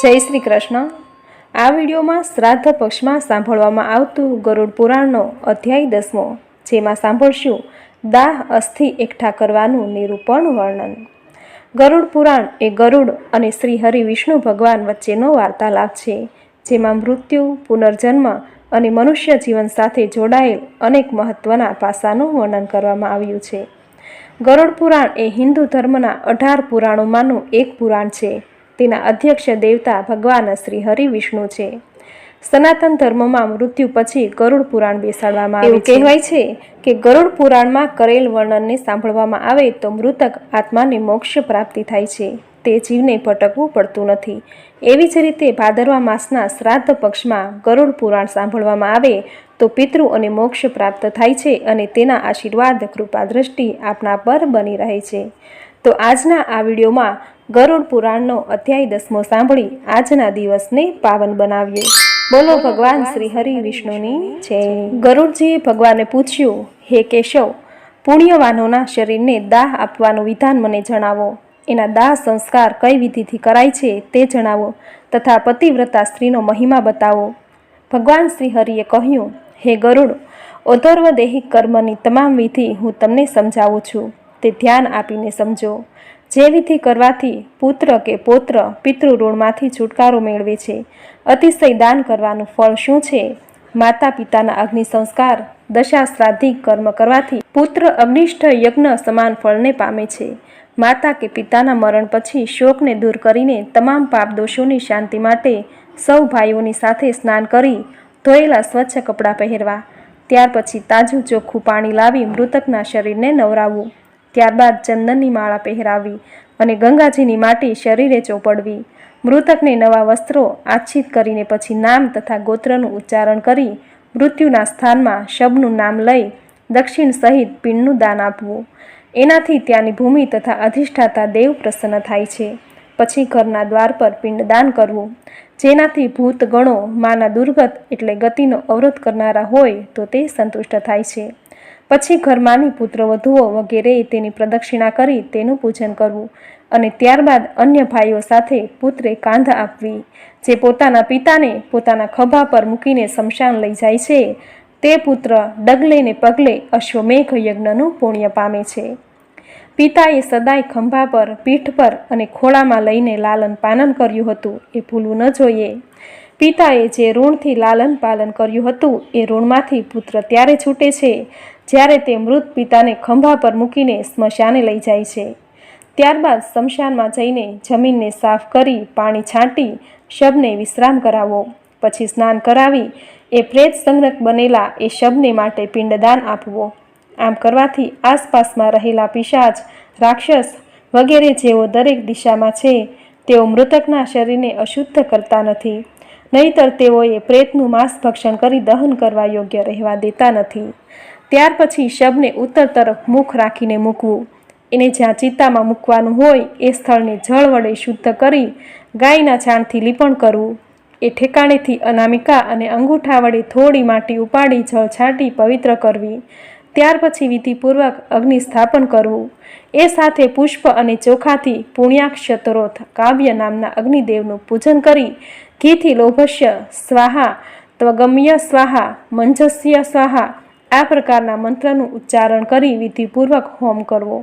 જય શ્રી કૃષ્ણ. આ વિડીયોમાં શ્રાદ્ધ પક્ષમાં સાંભળવામાં આવતું ગરુડ પુરાણનો અધ્યાય દસમો, જેમાં સાંભળશું દાહ અસ્થિ એકઠા કરવાનું નિરૂપણ વર્ણન. ગરુડ પુરાણ એ ગરુડ અને શ્રી હરિ વિષ્ણુ ભગવાન વચ્ચેનો વાર્તાલાપ છે, જેમાં મૃત્યુ, પુનર્જન્મ અને મનુષ્ય જીવન સાથે જોડાયેલ અનેક મહત્વના પાસાનું વર્ણન કરવામાં આવ્યું છે. ગરુડ પુરાણ એ હિન્દુ ધર્મના અઢાર પુરાણોમાંનું એક પુરાણ છે તેના અધ્યક્ષ દેવતા ભગવાન શ્રી હરિ વિષ્ણુ છે. સનાતન ધર્મમાં મૃત્યુ પછી ગરુડ પુરાણ બેસાડવામાં આવે કહેવાય છે કે ગરુડ પુરાણમાં કરેલ વર્ણનને સાંભળવામાં આવે તો મૃતક આત્માને મોક્ષ પ્રાપ્તિ થાય છે. તે જીવને ભટકવું પડતું નથી. એવી જ રીતે ભાદરવા માસના શ્રાદ્ધ પક્ષમાં ગરુડ પુરાણ સાંભળવામાં આવે તો પિતૃ અને મોક્ષ પ્રાપ્ત થાય છે અને તેના આશીર્વાદ કૃપા દ્રષ્ટિ આપણા પર બની રહે છે. તો આજના આ વિડીયોમાં ગરુડ પુરાણનો અધ્યાય દસમો સાંભળી આજના દિવસને પાવન બનાવીએ બોલો ભગવાન શ્રી હરિ વિષ્ણુની છે ગરુડજીએ ભગવાનને પૂછ્યું, હે કેશવ, પુણ્યવાનોના શરીરને દાહ આપવાનું વિધાન મને જણાવો. એના દાહ સંસ્કાર કઈ વિધિથી કરાય છે તે જણાવો તથા પતિવ્રતા સ્ત્રીનો મહિમા બતાવો. ભગવાન શ્રી હરિએ કહ્યું, હે ગરુડ ઓધર્વ દૈહિક કર્મની તમામ વિધિ હું તમને સમજાવું છું. તે ધ્યાન આપીને સમજો. જે વિધિ કરવાથી પુત્ર કે પૌત્ર પિતૃ ઋણમાંથી છુટકારો મેળવે છે. અતિશય દાન કરવાનું ફળ શું છે? માતા પિતાના અગ્નિ સંસ્કાર દશા શ્રાદ્ધિક કર્મ કરવાથી પુત્ર અગ્નિષ્ઠ યજ્ઞ સમાન ફળને પામે છે. માતા કે પિતાના મરણ પછી શોકને દૂર કરીને તમામ પાપ દોષોની શાંતિ માટે સૌ ભાઈઓની સાથે સ્નાન કરી ધોયેલા સ્વચ્છ કપડાં પહેરવા. ત્યાર પછી તાજું ચોખ્ખું પાણી લાવી મૃતકના શરીરને નવરાવવું. ત્યારબાદ ચંદનની માળા પહેરાવી અને ગંગાજીની માટી શરીરે ચોપડવી. મૃતકને નવા વસ્ત્રો આચ્છિત કરીને પછી નામ તથા ગોત્રનું ઉચ્ચારણ કરી મૃત્યુના સ્થાનમાં શબનું નામ લઈ દક્ષિણ સહિત પિંડનું દાન આપવું. એનાથી ત્યાંની ભૂમિ તથા અધિષ્ઠાતા દેવ પ્રસન્ન થાય છે. પછી ઘરના દ્વાર પર પિંડદાન કરવું. જેનાથી ભૂત ગણો માના દુર્ગત એટલે ગતિનો અવરોધ કરનારા હોય તો તે સંતુષ્ટ થાય છે. પછી ઘરમાંની પુત્રવધુઓ વગેરે તેની પ્રદક્ષિણા કરી તેનું પૂજન કરવું અને ત્યારબાદ અન્ય ભાઈઓ સાથે પુત્રે કાંધ આપવી. જે પોતાના પિતાને પોતાના ખભા પર મૂકીને શમશાન લઈ જાય છે, તે પુત્ર ડગલે ને પગલે અશ્વમેઘ યજ્ઞનું પુણ્ય પામે છે. પિતાએ સદાય ખંભા પર, પીઠ પર અને ખોળામાં લઈને લાલન પાલન કર્યું હતું, એ ભૂલવું ન જોઈએ. પિતાએ જે ઋણથી લાલન પાલન કર્યું હતું, એ ઋણમાંથી પુત્ર ત્યારે છૂટે છે, જ્યારે તે મૃત પિતાને ખંભા પર મૂકીને સ્મશાને લઈ જાય છે. ત્યારબાદ સ્મશાનમાં જઈને જમીનને સાફ કરી, પાણી છાંટી, શબને વિશ્રામ કરાવો. પછી સ્નાન કરાવી, એ પ્રેત સંગ્રહ બનેલા એ શબને માટે પિંડદાન આપવો. આમ કરવાથી આસપાસમાં રહેલા પિશાચ, રાક્ષસ વગેરે જેઓ દરેક દિશામાં છે, તેઓ મૃતકના શરીરને અશુદ્ધ કરતા નથી. નહીતર તેઓએ પ્રેતનું માંસ ભક્ષણ કરી દહન કરવા યોગ્ય રહેવા દેતા નથી. ત્યાર પછી શબને ઉત્તર તરફ મુખ રાખીને મૂકવું. એને જ્યાં ચિત્તામાં મૂકવાનું હોય એ સ્થળને જળ વડે શુદ્ધ કરી ગાયના છાણથી લીપણ કરવું. એ ઠેકાણેથી અનામિકા અને અંગૂઠા વડે થોડી માટી ઉપાડી જળ છાંટી પવિત્ર કરવી. ત્યાર પછી વિધિપૂર્વક અગ્નિ સ્થાપન કરવું. એ સાથે પુષ્પ અને ચોખાથી પુણ્યાક્ષતરોથ કાવ્ય નામના અગ્નિદેવનું પૂજન કરી ઘીથી લોભસ્ય સ્વાહા, ત્વગમ્ય સ્વાહા, મંજસ્ય સ્વાહા આ પ્રકારના મંત્રનું ઉચ્ચારણ કરી વિધિપૂર્વક હોમ કરવો.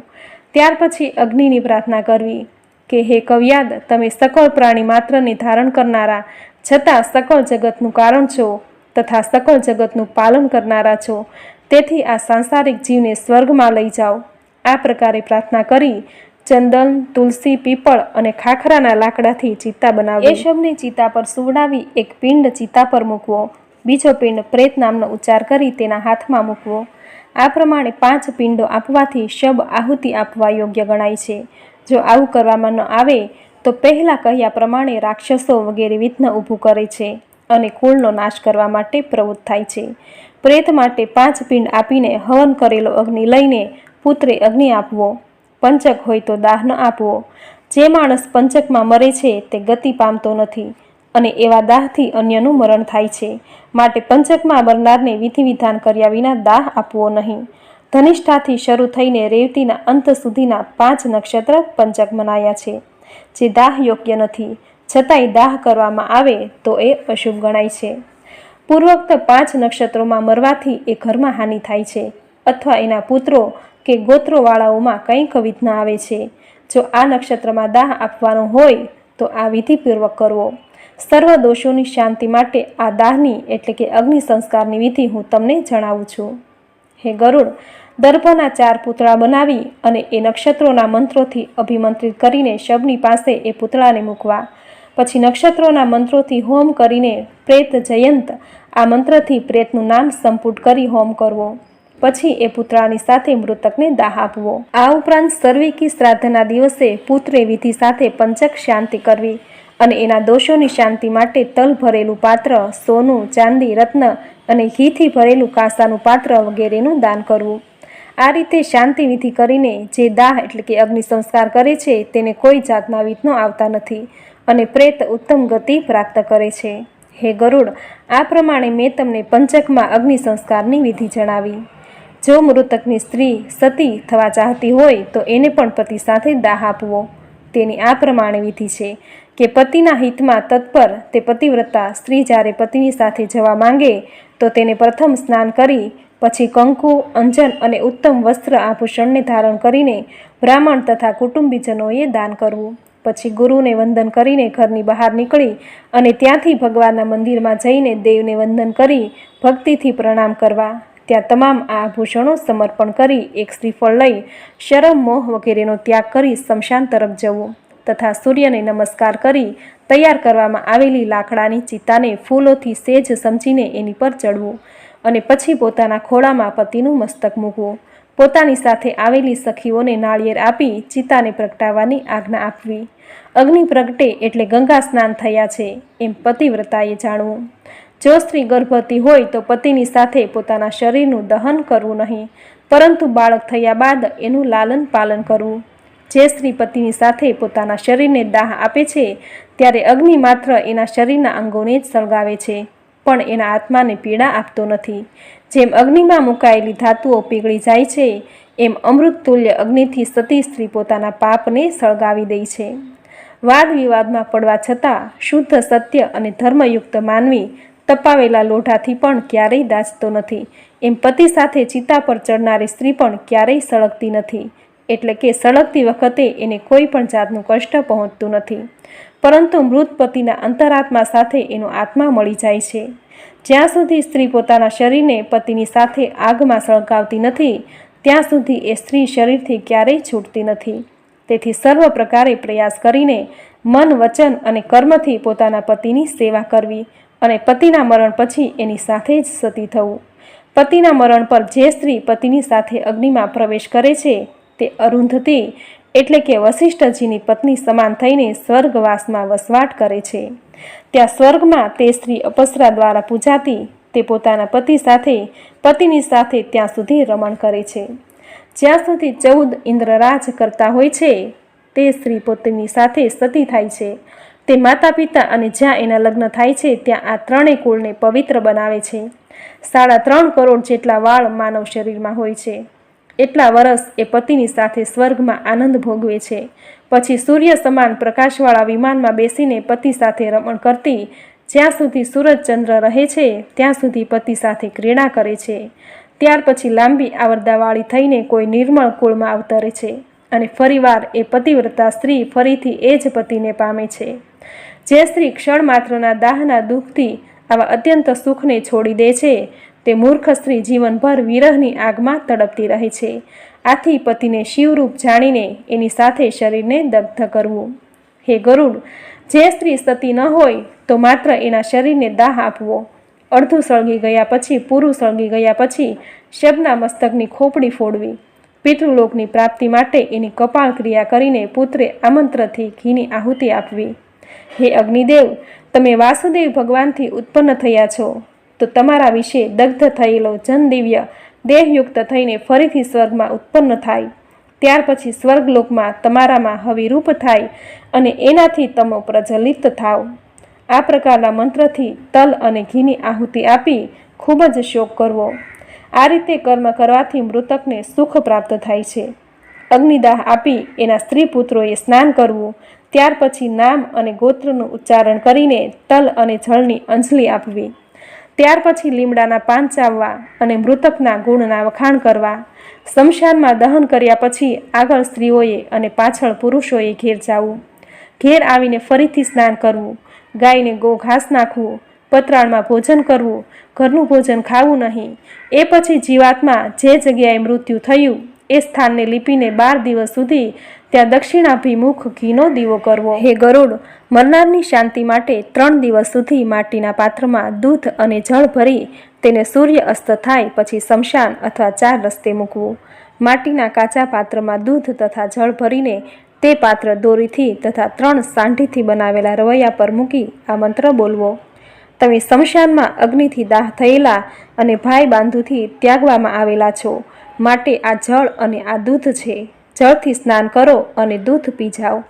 ત્યાર પછી અગ્નિની પ્રાર્થના કરવી કે, હે કવ્યાદ, તમે સકળ પ્રાણી માત્રને ધારણ કરનારા છતાં સકળ જગતનું કારણ છો તથા સકળ જગતનું પાલન કરનારા છો. તેથી આ સાંસારિક જીવને સ્વર્ગમાં લઈ જાઓ. આ પ્રકારે પ્રાર્થના કરી ચંદન, તુલસી, પીપળ અને ખાખરાના લાકડાથી ચિત્તા બનાવી. એ શબને ચિત્તા પર સુવડાવી એક પિંડ ચિત્તા પર મૂકવો. બીજો પિંડ પ્રેત નામનો ઉચ્ચાર કરી તેના હાથમાં મૂકવો. આ પ્રમાણે પાંચ પિંડો આપવાથી શબ આહુતિ આપવા યોગ્ય ગણાય છે. જો આવું કરવામાં ન આવે, તો પહેલાં કહ્યા પ્રમાણે રાક્ષસો વગેરે વિઘ્ન ઊભું કરે છે અને કુળનો નાશ કરવા માટે પ્રવૃત્ત થાય છે. પ્રેત માટે પાંચ પિંડ આપીને હવન કરેલો અગ્નિ લઈને પુત્રે અગ્નિ આપવો. પંચક હોય તો દાહ ન આપવો. જે માણસ પંચકમાં મરે છે તે ગતિ પામતો નથી અને એવા દાહથી અન્યનું મરણ થાય છે. માટે પંચકમાં મરનારને વિધિ વિધાન કર્યા વિના દાહ આપવો નહીં. ધનિષ્ઠાથી શરૂ થઈને રેવતીના અંત સુધીના પાંચ નક્ષત્ર પંચક મનાયા છે. જે દાહ યોગ્ય નથી. છતાંય દાહ કરવામાં આવે તો એ અશુભ ગણાય છે. પૂર્વોક્ત પાંચ નક્ષત્રોમાં મરવાથી એ ઘરમાં હાનિ થાય છે. અથવા એના પુત્રો કે ગોત્રોવાળાઓમાં કંઈક વિઘ્ન આવે છે. જો આ નક્ષત્રમાં દાહ આપવાનો હોય, તો આ વિધિપૂર્વક કરવો. સર્વ દોષોની શાંતિ માટે આ દાહની એટલે કે અગ્નિ સંસ્કારની વિધિ હું તમને જણાવું છું. હે ગરુડ દર્ભના ચાર પૂતળા બનાવી અને એ નક્ષત્રોના મંત્રોથી અભિમંત્રિત કરીને શબની પાસે એ પૂતળાને મૂકવા. પછી નક્ષત્રોના મંત્રોથી હોમ કરીને પ્રેત જયંત આ મંત્રથી પ્રેતનું નામ સંપુટ કરી હોમ કરવો. પછી એ પુત્રાની સાથે મૃતકને દાહ આપવો. આ ઉપરાંત સર્વિકી શ્રાદ્ધના દિવસે પુત્રે વિધિ સાથે પંચક શાંતિ કરવી અને એના દોષોની શાંતિ માટે તલ ભરેલું પાત્ર, સોનું, ચાંદી, રત્ન અને ઘીથી ભરેલું કાંસાનું પાત્ર વગેરેનું દાન કરવું. આ રીતે શાંતિ વિધિ કરીને જે દાહ એટલે કે અગ્નિ સંસ્કાર કરે છે તેને કોઈ જાતના વિઘ્નો આવતા નથી અને પ્રેત ઉત્તમ ગતિ પ્રાપ્ત કરે છે. હે ગરુડ, આ પ્રમાણે મેં તમને પંચકમાં અગ્નિ સંસ્કારની વિધિ જણાવી. જો મૃતકની સ્ત્રી સતી થવા ચાહતી હોય, તો એને પણ પતિ સાથે દાહ આપવો. તેની આ પ્રમાણે વિધિ છે કે પતિના હિતમાં તત્પર તે પતિવ્રતા સ્ત્રી જ્યારે પતિની સાથે જવા માંગે, તો તેને પ્રથમ સ્નાન કરી, પછી કંકુ, અંજન અને ઉત્તમ વસ્ત્ર આભૂષણને ધારણ કરીને બ્રાહ્મણ તથા કુટુંબીજનોએ દાન કરવું. પછી ગુરુને વંદન કરીને ઘરની બહાર નીકળી અને ત્યાંથી ભગવાનના મંદિરમાં જઈને દેવને વંદન કરી ભક્તિથી પ્રણામ કરવા. ત્યાં તમામ આ આભૂષણો સમર્પણ કરી એક શ્રીફળ લઈ શરમ, મોહ વગેરેનો ત્યાગ કરી સ્મશાન તરફ જવું તથા સૂર્યને નમસ્કાર કરી તૈયાર કરવામાં આવેલી લાકડાની ચિત્તાને ફૂલોથી સેજ સમજીને એની પર ચડવું અને પછી પોતાના ખોળામાં પતિનું મસ્તક મૂકવું. પોતાની સાથે આવેલી સખીઓને નાળિયેર આપી ચિતાને પ્રગટાવવાની આજ્ઞા આપવી. અગ્નિ પ્રગટે એટલે ગંગા સ્નાન થયા છે, એમ પતિવ્રતાએ જાણવું. જો સ્ત્રી ગર્ભવતી હોય તો પતિની સાથે પોતાના શરીરનું દહન કરવું નહીં, પરંતુ બાળક થયા બાદ એનું લાલન પાલન કરવું. જે સ્ત્રી પતિની સાથે પોતાના શરીરને દાહ આપે છે, ત્યારે અગ્નિ માત્ર એના શરીરના અંગોને જ સળગાવે છે. પણ એના આત્માને પીડા આપતો નથી. જેમ અગ્નિમાં મુકાયેલી ધાતુઓ પીગળી જાય છે, એમ અમૃત તુલ્ય અગ્નિથી સતી સ્ત્રી પોતાના પાપને સળગાવી દે છે. વાદ વિવાદમાં પડવા છતાં શુદ્ધ, સત્ય અને ધર્મયુક્ત માનવી તપાવેલા લોઢાથી પણ ક્યારેય દાચતો નથી. એમ પતિ સાથે ચિતા પર ચડનારી સ્ત્રી પણ ક્યારેય સળગતી નથી. એટલે કે સળગતી વખતે એને કોઈ પણ જાતનું કષ્ટ પહોંચતું નથી. પરંતુ મૃત પતિના અંતરાત્મા સાથે એનો આત્મા મળી જાય છે. જ્યાં સુધી સ્ત્રી પોતાના શરીરને પતિની સાથે આગમાં સળગાવતી નથી, ત્યાં સુધી એ સ્ત્રી શરીરથી ક્યારેય છૂટતી નથી. તેથી સર્વ પ્રકારે પ્રયાસ કરીને મન, વચન અને કર્મથી પોતાના પતિની સેવા કરવી અને પતિના મરણ પછી એની સાથે જ સતી થવું. પતિના મરણ પર જે સ્ત્રી પતિની સાથે અગ્નિમાં પ્રવેશ કરે છે, તે અરુંધતી એટલે કે વશિષ્ઠજીની પત્ની સમાન થઈને સ્વર્ગવાસમાં વસવાટ કરે છે. ત્યાં સ્વર્ગમાં તે સ્ત્રી અપસરા દ્વારા પૂજાતી, તે પોતાના પતિ સાથે, પતિની સાથે ત્યાં સુધી રમણ કરે છે. જ્યાં સુધી ચૌદ ઇન્દ્રરાજ કરતા હોય છે, તે સ્ત્રી પોતાની સાથે સતી થાય છે. તે માતા પિતા અને જ્યાં એના લગ્ન થાય છે, ત્યાં આ ત્રણેય કુળને પવિત્ર બનાવે છે. સાડા ત્રણ કરોડ જેટલા વાળ માનવ શરીરમાં હોય છે. એટલા વર્ષ એ પતિની સાથે સ્વર્ગમાં આનંદ ભોગવે છે. પછી સૂર્ય સમાન પ્રકાશવાળા વિમાનમાં બેસીને પતિ સાથે રમણ કરતી, જ્યાં સુધી સૂરજ ચંદ્ર રહે છે, ત્યાં સુધી પતિ સાથે ક્રીડા કરે છે. ત્યાર પછી લાંબી આવરદાવાળી થઈને કોઈ નિર્મળ કુળમાં અવતરે છે અને ફરીવાર એ પતિવ્રતા સ્ત્રી ફરીથી એ જ પતિને પામે છે. જે સ્ત્રી ક્ષણ માત્રના દાહના દુઃખથી આવા અત્યંત સુખને છોડી દે છે તે મૂર્ખ સ્ત્રી જીવનભર વિરહની આગમાં તડપતી રહે છે. આથી પતિને શિવરૂપ જાણીને એની સાથે શરીરને દગ્ધ કરવું. હે ગરુડ, જે સ્ત્રી સતી ન હોય તો માત્ર એના શરીરને દાહ આપવો. અડધું સળગી ગયા પછી, પૂરું સળગી ગયા પછી શબના મસ્તકની ખોપડી ફોડવી. પિતૃલોકની પ્રાપ્તિ માટે એની કપાળ ક્રિયા કરીને પુત્રે આમંત્રથી ઘીની આહુતિ આપવી. હે અગ્નિદેવ, તમે વાસુદેવ ભગવાનથી ઉત્પન્ન થયા છો. તો તમારા વિશે દગ્ધ થયેલો જનદિવ્ય દેહયુક્ત થઈને ફરીથી સ્વર્ગમાં ઉત્પન્ન થાય. ત્યાર પછી સ્વર્ગલોકમાં તમારામાં હવિરૂપ થાય અને એનાથી તમો પ્રજ્વલિત થાવ. આ પ્રકારના મંત્રથી તલ અને ઘીની આહુતિ આપી ખૂબ જ શોક કરવો. આ રીતે કર્મ કરવાથી મૃતકને સુખ પ્રાપ્ત થાય છે. અગ્નિદાહ આપી એના સ્ત્રી પુત્રોએ સ્નાન કરવું. ત્યાર પછી નામ અને ગોત્રનું ઉચ્ચારણ કરીને તલ અને જળની અંજલિ આપવી. ત્યાર પછી લીમડાના પાન ચાવવા અને મૃતકના ગુણના વખાણ કરવા, શમશાનમાં દહન કર્યા પછી આગળ સ્ત્રીઓએ અને પાછળ પુરુષોએ ઘેર જવું. ઘેર આવીને ફરીથી સ્નાન કરવું, ગાયને ગો ઘાસ નાખવું, પતરાળમાં ભોજન કરવું, ઘરનું ભોજન ખાવું નહીં. એ પછી જીવાતમાં જે જગ્યાએ મૃત્યુ થયું એ સ્થાનને લીપીને બાર દિવસ સુધી ત્યાં દક્ષિણાભિમુખ ઘીનો દીવો કરવો. હે ગરુડ, મરનારની શાંતિ માટે ત્રણ દિવસ સુધી માટીના પાત્રમાં દૂધ અને જળ ભરી તેને સૂર્ય અસ્ત થાય પછી શમશાન અથવા ચાર રસ્તે મૂકવું. માટીના કાચા પાત્રમાં દૂધ તથા જળ ભરીને તે પાત્ર દોરીથી તથા ત્રણ સાંઢીથી બનાવેલા રવૈયા પર મૂકી આ મંત્ર બોલવો. તમે શમશાનમાં અગ્નિથી દાહ થયેલા અને ભાઈ બાંધુથી ત્યાગવામાં આવેલા છો. માટે આ જળ અને આ દૂધ છે. જળથી સ્નાન કરો અને દૂધ પી જાઓ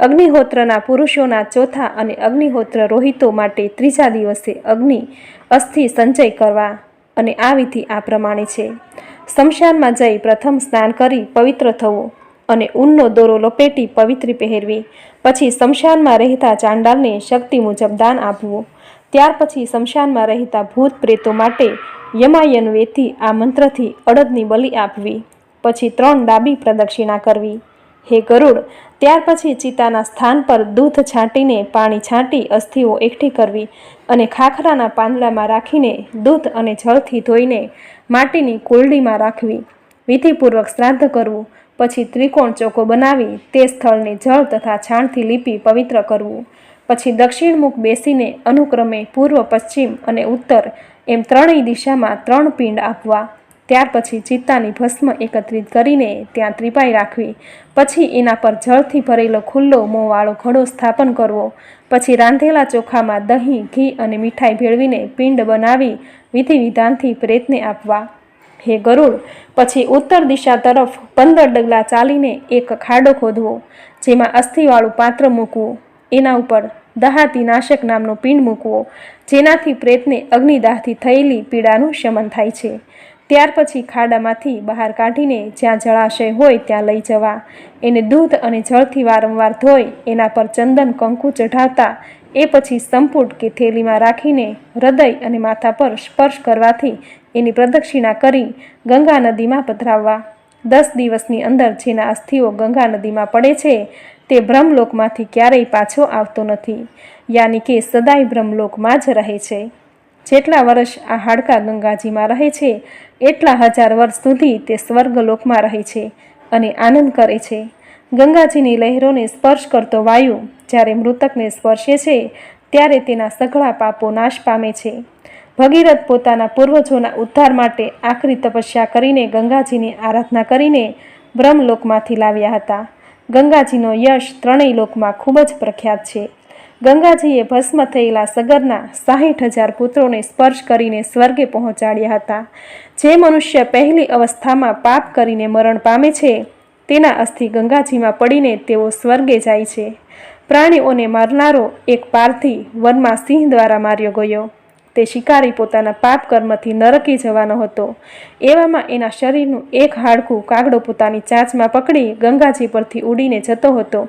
અગ્નિહોત્રના પુરુષોના ચોથા અને અગ્નિહોત્ર રોહિતો માટે ત્રીજા દિવસે અગ્નિ અસ્થિ સંચય કરવા અને આ વિધિ આ પ્રમાણે છે. શમશાનમાં જઈ પ્રથમ સ્નાન કરી પવિત્ર થવું અને ઊનનો દોરો લપેટી પવિત્રી પહેરવી. પછી શમશાનમાં રહેતા ચાંડાલને શક્તિ મુજબ દાન આપવું. ત્યાર પછી શમશાનમાં રહેતા ભૂત પ્રેતો માટે યમાયન વેતી આ મંત્રથી અડદની બલિ આપવી, પછી ત્રણ ડાબી પ્રદક્ષિણા કરવી. હે ગરુડ, ત્યાર પછી ચિતાના સ્થાન પર દૂધ છાંટીને પાણી છાંટી અસ્થિઓ એકઠી કરવી અને ખાખરાના પાંદડામાં રાખીને દૂધ અને જળથી ધોઈને માટીની કુલડીમાં રાખવી. વિધિપૂર્વક શ્રાદ્ધ કરવું, પછી ત્રિકોણ ચોકો બનાવી તે સ્થળને જળ તથા છાણથી લીપી પવિત્ર કરવું. પછી દક્ષિણમુખ બેસીને અનુક્રમે પૂર્વ, પશ્ચિમ અને ઉત્તર એમ ત્રણેય દિશામાં ત્રણ પિંડ આપવા. ત્યાર પછી ચિત્તાની ભસ્મ એકત્રિત કરીને ત્યાં ત્રિપાઈ રાખવી. પછી એના પર જળથી ભરેલો ખુલ્લો મોંવાળો ઘડો સ્થાપન કરવો. પછી રાંધેલા ચોખામાં દહીં, ઘી અને મીઠાઈ ભેળવીને પિંડ બનાવી વિધિ વિધાનથી પ્રેતને આપવા. હે ગરુડ! પછી ઉત્તર દિશા તરફ પંદર ડગલા ચાલીને એક ખાડો ખોદવો, જેમાં અસ્થિવાળું પાત્ર મૂકવું. એના ઉપર દહાતી નાશક નામનો પિંડ મૂકવો, જેનાથી પ્રેતને અગ્નિદાહથી થયેલી પીડાનું શમન થાય છે. ત્યાર પછી ખાડામાંથી બહાર કાઢીને જ્યાં જળાશય હોય ત્યાં લઈ જવા. એને દૂધ અને જળથી વારંવાર ધોઈ એના પર ચંદન, કંકુ ચઢાવતા એ પછી સંપુટ કે થેલીમાં રાખીને હૃદય અને માથા પર સ્પર્શ કરવાથી એની પ્રદક્ષિણા કરી ગંગા નદીમાં પધરાવવા. દસ દિવસની અંદર જેના અસ્થિઓ ગંગા નદીમાં પડે છે તે બ્રહ્મલોકમાંથી ક્યારેય પાછો આવતો નથી. યાની કે સદાય બ્રહ્મલોકમાં જ રહે છે. જેટલા વર્ષ આ હાડકા ગંગાજીમાં રહે છે, એટલા હજાર વર્ષ સુધી તે સ્વર્ગલોકમાં રહે છે અને આનંદ કરે છે. ગંગાજીની લહેરોને સ્પર્શ કરતો વાયુ જ્યારે મૃતકને સ્પર્શે છે, ત્યારે તેના સઘળા પાપો નાશ પામે છે. ભગીરથ પોતાના પૂર્વજોના ઉદ્ધાર માટે આખરી તપસ્યા કરીને ગંગાજીની આરાધના કરીને બ્રહ્મલોકમાંથી લાવ્યા હતા. ગંગાજીનો યશ ત્રણેય લોકમાં ખૂબ જ પ્રખ્યાત છે. ગંગાજીએ ભસ્મ થયેલા સગરના સાહીઠ હજાર પુત્રોને સ્પર્શ કરીને સ્વર્ગે પહોંચાડ્યા હતા. જે મનુષ્ય પહેલી અવસ્થામાં પાપ કરીને મરણ પામે છે, તેના અસ્થિ ગંગાજીમાં પડીને તેઓ સ્વર્ગે જાય છે. પ્રાણીઓને મારનારો એક પારથી વનમાં સિંહ દ્વારા માર્યો ગયો. તે શિકારી પોતાના પાપ કર્મથી નરકી જવાનો હતો. એવામાં એના શરીરનું એક હાડકું કાગડો પોતાની ચાંચમાં પકડી ગંગાજી પરથી ઉડીને જતો હતો.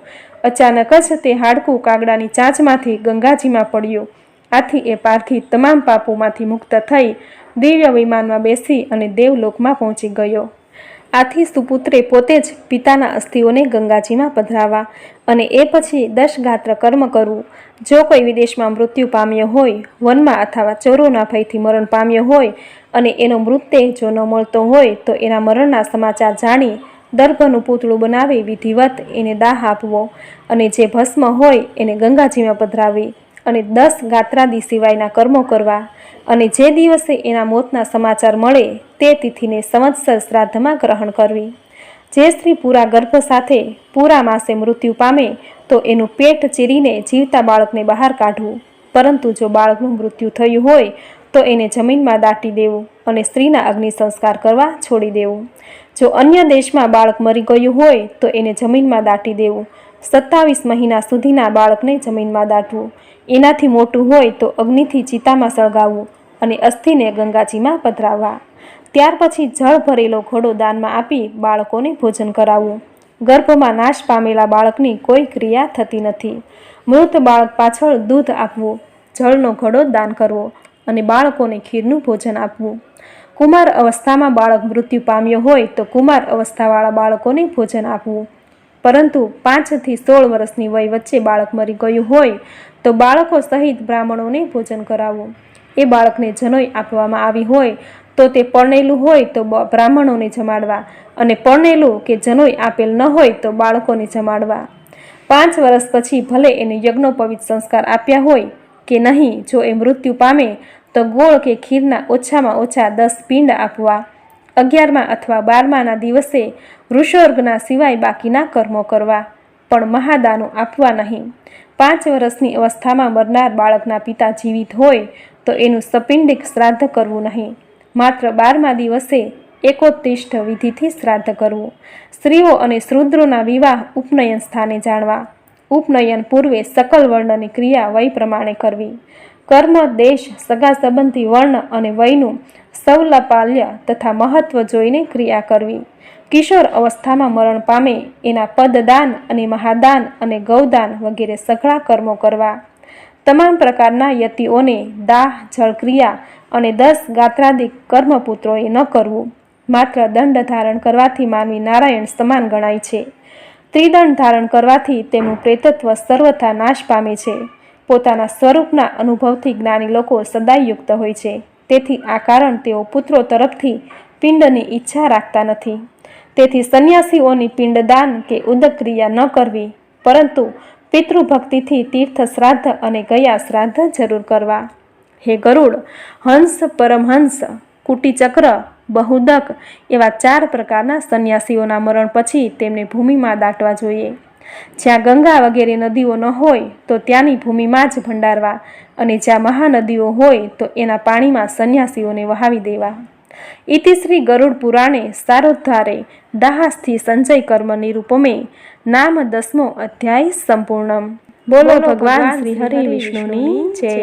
અચાનક જ તે હાડકું કાગડાની ચાંચમાંથી ગંગાજીમાં પડ્યું. આથી એ પારખી તમામ પાપોમાંથી મુક્ત થઈ દિવ્ય વિમાનમાં બેસી અને દેવલોકમાં પહોંચી ગયો. આથી સુપુત્રે પોતે જ પિતાના અસ્થિઓને ગંગાજીમાં પધરાવા અને એ પછી દશ ગાત્ર કર્મ કરવું જો કોઈ વિદેશમાં મૃત્યુ પામ્યો હોય, વનમાં અથવા ચોરોના ભયથી મરણ પામ્યો હોય અને એનો મૃતદેહ જો ન મળતો હોય, તો એના મરણના સમાચાર જાણી દર્ભનું પૂતળું બનાવી વિધિવત એને દાહ આપવો અને જે ભસ્મ હોય એને ગંગાજીમાં પધરાવી અને દસ ગાત્રાદી સિવાયના કર્મો કરવા અને જે દિવસે એના મોતના સમાચાર મળે, તે તિથિને સંવત્સર શ્રાદ્ધમાં ગ્રહણ કરવી. જે સ્ત્રી પૂરા ગર્ભ સાથે પૂરા માસે મૃત્યુ પામે તો એનું પેટ ચીરીને જીવતા બાળકને બહાર કાઢવું. પરંતુ જો બાળકનું મૃત્યુ થયું હોય, તો એને જમીનમાં દાટી દેવું અને સ્ત્રીના અગ્નિ સંસ્કાર કરવા છોડી દેવું. જો અન્ય દેશમાં બાળક મરી ગયું હોય, તો એને જમીનમાં દાટી દેવું. સત્તાવીસ મહિના સુધીના બાળકને જમીનમાં દાટવું. એનાથી મોટું હોય, તો અગ્નિથી ચિતામાં સળગાવવું અને અસ્થિને ગંગાજીમાં પધરાવવા. ત્યાર પછી જળ ભરેલો ઘોડો દાનમાં આપી બાળકોને ભોજન કરાવવું. ગર્ભમાં નાશ પામેલા બાળકની કોઈ ક્રિયા થતી નથી. મૃત બાળક પાછળ દૂધ આપવું, જળનો ઘડો દાન કરવો અને બાળકોને ખીરનું ભોજન આપવું. કુમાર અવસ્થામાં બાળક મૃત્યુ પામ્યો હોય તો કુમાર અવસ્થાવાળા બાળકોને ભોજન આપવું. પરંતુ પાંચથી સોળ વર્ષની વય વચ્ચે બાળક મરી ગયું હોય તો બાળકો સહિત બ્રાહ્મણોને ભોજન કરાવવું. એ બાળકને જનોઈ આપવામાં આવી હોય તો તે પરણેલું હોય તો બ્રાહ્મણોને જમાડવા અને પરણેલું કે જનોઈ આપેલ ન હોય તો બાળકોને જમાડવા. પાંચ વર્ષ પછી ભલે એને યજ્ઞોપવિત સંસ્કાર આપ્યા હોય કે નહીં, જો એ મૃત્યુ પામે, તો ગોળ કે ખીરના ઓછામાં ઓછા દસ પિંડ આપવા. અગિયારમાં અથવા બારમાના દિવસે વૃષોર્ગના સિવાય બાકીના કર્મો કરવા. પણ મહાદાનો આપવા નહીં. પાંચ વર્ષની અવસ્થામાં મરનાર બાળકના પિતા જીવિત હોય તો એનું સપિંડિક શ્રાદ્ધ કરવું નહીં. માત્ર બારમા દિવસે એકોત્તિષ્ઠ વિધિથી શ્રાદ્ધ કરવું. સ્ત્રીઓ અને શૂદ્રોના વિવાહ ઉપનયન સ્થાને જાણવા. ઉપનયન પૂર્વે સકલ વર્ણની ક્રિયા વય પ્રમાણે કરવી. કર્મ, દેશ, સગા સંબંધી વર્ણ અને વયનું સૌલપાલ્ય તથા મહત્વ જોઈને ક્રિયા કરવી. કિશોર અવસ્થામાં મરણ પામે એના પદદાન અને મહાદાન અને ગૌદાન વગેરે સઘળા કર્મો કરવા. તમામ પ્રકારના યતિઓને દાહ જળક્રિયા અને દસ ગાત્રાદિક કર્મપુત્રોએ ન કરવું. માત્ર દંડ ધારણ કરવાથી માનવી નારાયણ સમાન ગણાય છે. ત્રિદંડ ધારણ કરવાથી તેમનું પ્રેતત્વ સર્વથા નાશ પામે છે. પોતાના સ્વરૂપના અનુભવથી જ્ઞાની લોકો સદાય યુક્ત હોય છે. તેથી આ કારણ તેઓ પુત્રો તરફથી પિંડની ઈચ્છા રાખતા નથી. તેથી સંન્યાસીઓની પિંડદાન કે ઉદક્રિયા ન કરવી, પરંતુ પિતૃભક્તિથી તીર્થ શ્રાદ્ધ અને ગયા શ્રાદ્ધ જરૂર કરવા. હે ગરુડ, હંસ, પરમહંસ, કુટીચક્ર, બહુદક એવા ચાર પ્રકારના સંન્યાસીઓના મરણ પછી તેમને ભૂમિમાં દાટવા જોઈએ. જ્યાં ગંગા વગેરે નદીઓ ન હોય તો ત્યાંની ભૂમિમાં જ ભંડારવા અને જ્યાં મહાનદીઓ હોય તો એના પાણીમાં સંન્યાસીઓને વહાવી દેવા. ઇતિ શ્રી ગરુડ પુરાણે સારોદ્ધારે દાહાસ્થી સંજય કર્મ નિરૂપમે નામ દસમો અધ્યાય સંપૂર્ણમ. બોલો ભગવાન શ્રી હરિ વિષ્ણુની જય.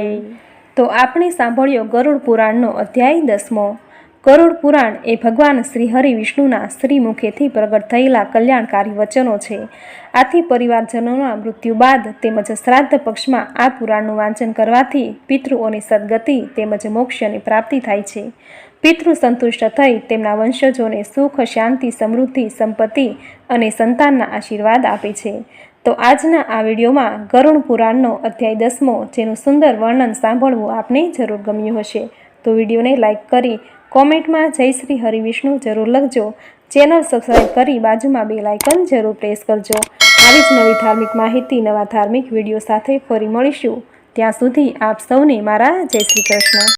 તો આપણે સાંભળ્યો ગરુડ પુરાણનો અધ્યાય દસમો. ગરુડ પુરાણ એ ભગવાન શ્રી હરિ વિષ્ણુના શ્રી મુખેથી પ્રગટ થયેલા કલ્યાણકારી વચનો છે. આથી પરિવારજનોના મૃત્યુ બાદ તેમજ શ્રાદ્ધ પક્ષમાં આ પુરાણનું વાંચન કરવાથી પિતૃઓની સદગતિ તેમજ મોક્ષની પ્રાપ્તિ થાય છે. પિતૃ સંતુષ્ટ થઈ તેમના વંશજોને સુખ, શાંતિ, સમૃદ્ધિ, સંપત્તિ અને સંતાનના આશીર્વાદ આપે છે. તો આજના આ વિડીયોમાં ગરુણ પુરાણનો અધ્યાય દસમો, જેનું સુંદર વર્ણન સાંભળવું આપને જરૂર ગમ્યું હશે. તો વિડીયોને લાઇક કરી કોમેન્ટમાં જય શ્રી હરિવિષ્ણુ જરૂર લખજો. ચેનલ સબસ્ક્રાઈબ કરી બાજુમાં બે લાઇકન જરૂર પ્રેસ કરજો. આવી જ નવી ધાર્મિક માહિતી, નવા ધાર્મિક વીડિયો સાથે ફરી મળીશું. ત્યાં સુધી આપ સૌને મારા જય શ્રી કૃષ્ણ.